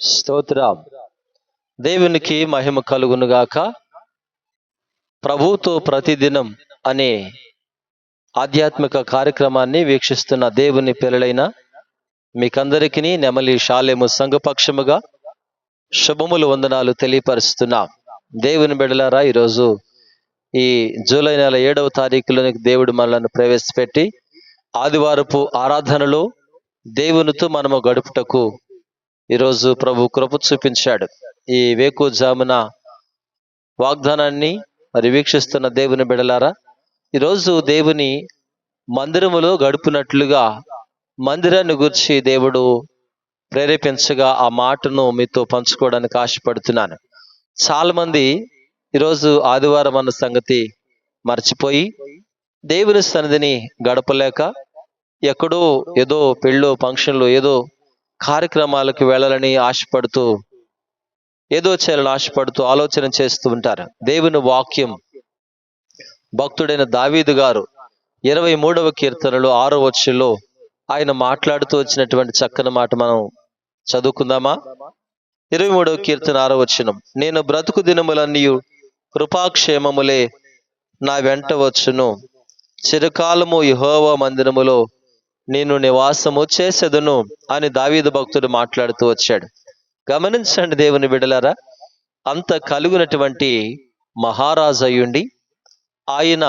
స్తోత్రం దేవునికి మహిమ కలుగునుగాక ప్రభుతో ప్రతిదినం అనే ఆధ్యాత్మిక కార్యక్రమాన్ని వీక్షిస్తున్న దేవుని పిల్లలైన మీకందరికీ నెమలి షాలేము సంఘపక్షముగా శుభములు వందనాలు తెలియపరుస్తున్నాం. దేవుని బిడలారా ఈరోజు ఈ జూలై నెల ఏడవ తారీఖులోనికి దేవుడు మనలను ప్రవేశపెట్టి ఆదివారపు ఆరాధనలో దేవునితో మనము గడుపుటకు ఈరోజు ప్రభు కృప చూపించాడు. ఈ వేకు జామున వాగ్దానాన్ని మరి వీక్షిస్తున్న దేవుని బిడలారా ఈరోజు దేవుని మందిరములో గడుపునట్లుగా మందిరాన్ని గురించి దేవుడు ప్రేరేపించగా ఆ మాటను మీతో పంచుకోవడానికి ఆశపడుతున్నాను. చాలా మంది ఈరోజు ఆదివారం అన్న సంగతి మర్చిపోయి దేవుని సన్నిధిని గడపలేక ఎక్కడో ఏదో పెళ్ళో ఫంక్షన్లో ఏదో కార్యక్రమాలకు వెళ్ళాలని ఆశపడుతూ ఏదో చేయాలని ఆశపడుతూ ఆలోచన చేస్తూ ఉంటారు. దేవుని వాక్యం భక్తుడైన దావీదు గారు ఇరవై మూడవ కీర్తనలో ఆరో వచ్చులో ఆయన మాట్లాడుతూ వచ్చినటువంటి చక్కని మాట మనం చదువుకుందామా? ఇరవై మూడవ కీర్తన ఆరో వచ్చినం నేను బ్రతుకు దినములన్నీ కృపాక్షేమములే నా వెంట వచ్చును. చిరకాలము యహోవ మందిరములో నేను నివాసము చేసేదను అని దావీదు భక్తుడు మాట్లాడుతూ వచ్చాడు. గమనించండి దేవుని బిడలారా అంత కలుగునటువంటి మహారాజు అయ్యుండి ఆయన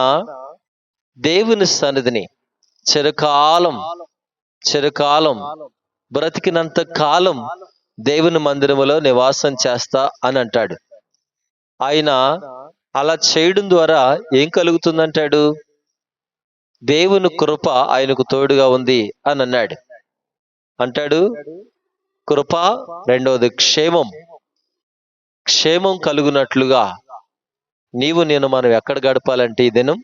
దేవుని సన్నిధిని చిరకాలం చిరకాలం బ్రతికినంత కాలం దేవుని మందిరములో నివాసం చేస్తా అని అంటాడు. ఆయన అలా చేయడం ద్వారా ఏం కలుగుతుందంటాడు? దేవుని కృప ఆయనకు తోడుగా ఉంది అని అన్నాడు. అంటాడు కృప రెండవది క్షేమం. క్షేమం కలుగునట్లుగా నీవు నేను మనం ఎక్కడ గడపాలంటే ఈ దినం?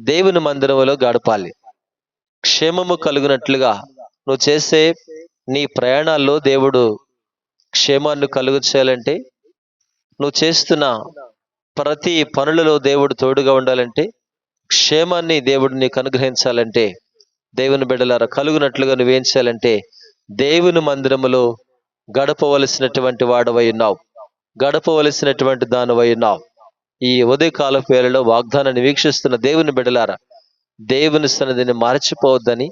దేవుని మందిరంలో గడపాలి. క్షేమము కలుగునట్లుగా నువ్వు చేసే నీ ప్రయాణాల్లో దేవుడు క్షేమాన్ని కలుగు చేయాలంటే నువ్వు చేస్తున్న ప్రతి పనులలో దేవుడు తోడుగా ఉండాలంటే క్షేమాన్ని దేవుడు నీకు అనుగ్రహించాలంటే దేవుని బిడ్డలారా కలుగునట్లుగా నువ్వేం చేయాలంటే దేవుని మందిరములో గడపవలసినటువంటి వాడవై ఉన్నావు. గడపవలసినటువంటి దానివై ఉన్నావు. ఈ ఉదయకాల పేరులో వాగ్దానాన్ని వీక్షిస్తున్న దేవుని బిడలారా దేవుని సన్నదిని మరచిపోవద్దని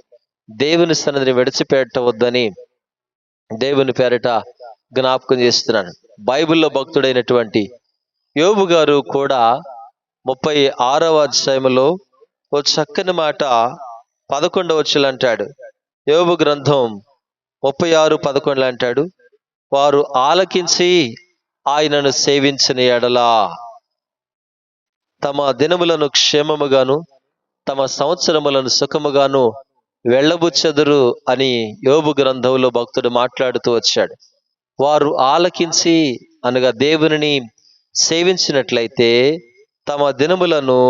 దేవుని సన్నదిని విడిచిపెట్టవద్దని దేవుని పేరిట జ్ఞాపకం చేస్తున్నాను. బైబిల్లో భక్తుడైనటువంటి యోబు గారు కూడా ముప్పై ఆరవ అధ్యాయంలో ఓ చక్కని మాట పదకొండవ అంటాడు. యోబు గ్రంథం ముప్పై ఆరు పదకొండులు అంటాడు వారు ఆలకించి ఆయనను సేవించిన ఎడలా? తమ దినములను క్షేమముగాను తమ సంవత్సరములను సుఖముగాను వెళ్ళబుచ్చెదరు అని యోబు గ్రంథంలో భక్తుడు మాట్లాడుతూ వచ్చాడు. వారు ఆలకించి అనగా దేవునిని సేవించినట్లయితే తమ దినములను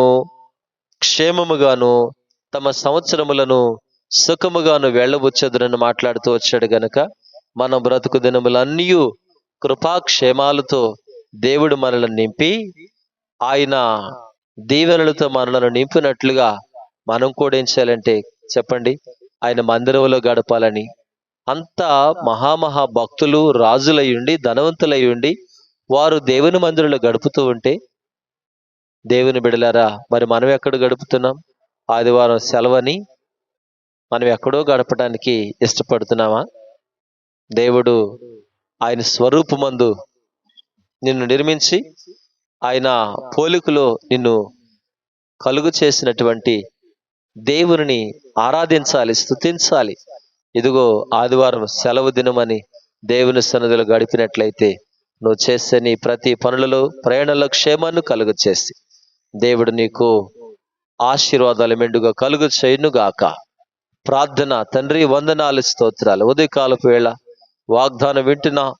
క్షేమముగాను తమ సంవత్సరములను సుఖముగాను వెళ్ళబుచ్చదురని మాట్లాడుతూ వచ్చాడు గనక మన బ్రతుకు దినములన్నీ కృపాక్షేమాలతో దేవుడు మనలను నింపి ఆయన దీవెనలతో మనలను నింపినట్లుగా మనం కూడా ఏం చేయాలంటే చెప్పండి ఆయన మందిరంలో గడపాలని. అంత మహామహా భక్తులు రాజులయ్యుండి ధనవంతులయ్యుండి వారు దేవుని మందిరంలో గడుపుతూ ఉంటే దేవుని బిడలారా మరి మనం ఎక్కడ గడుపుతున్నాం? ఆదివారం సెలవని మనం ఎక్కడో గడపడానికి ఇష్టపడుతున్నామా? దేవుడు ఆయన స్వరూపమందు నిన్ను నిర్మించి ఆయన పోలికలో నిన్ను కలుగు చేసినటువంటి దేవుని ఆరాధించాలి స్థుతించాలి ఇదిగో ఆదివారం సెలవు దినమని దేవుని సన్నిధిలో గడిపినట్లయితే నువ్వు చేసే నీ ప్రతి పనులలో ప్రయాణంలో క్షేమాన్ని కలుగు చేసి దేవుడు నీకు ఆశీర్వాదాలు మెండుగా కలుగు చేయనుగాక ప్రార్థన తండ్రి వందనాలు స్తోత్రాలు. ఉదయకాలపు వేళ వాగ్దానం వింటున్నా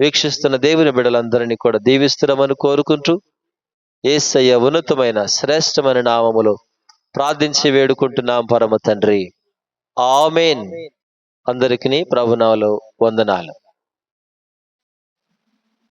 వీక్షిస్తున్న దేవుని బిడలందరినీ కూడా దీవిస్తున్నామని కోరుకుంటూ ఏసయ్య ఉన్నతమైన శ్రేష్టమైన నామములు ప్రార్థించి వేడుకుంటున్నాం పరమ తండ్రి. ఆమెన్. అందరికీ ప్రభునాలు వందనాలు.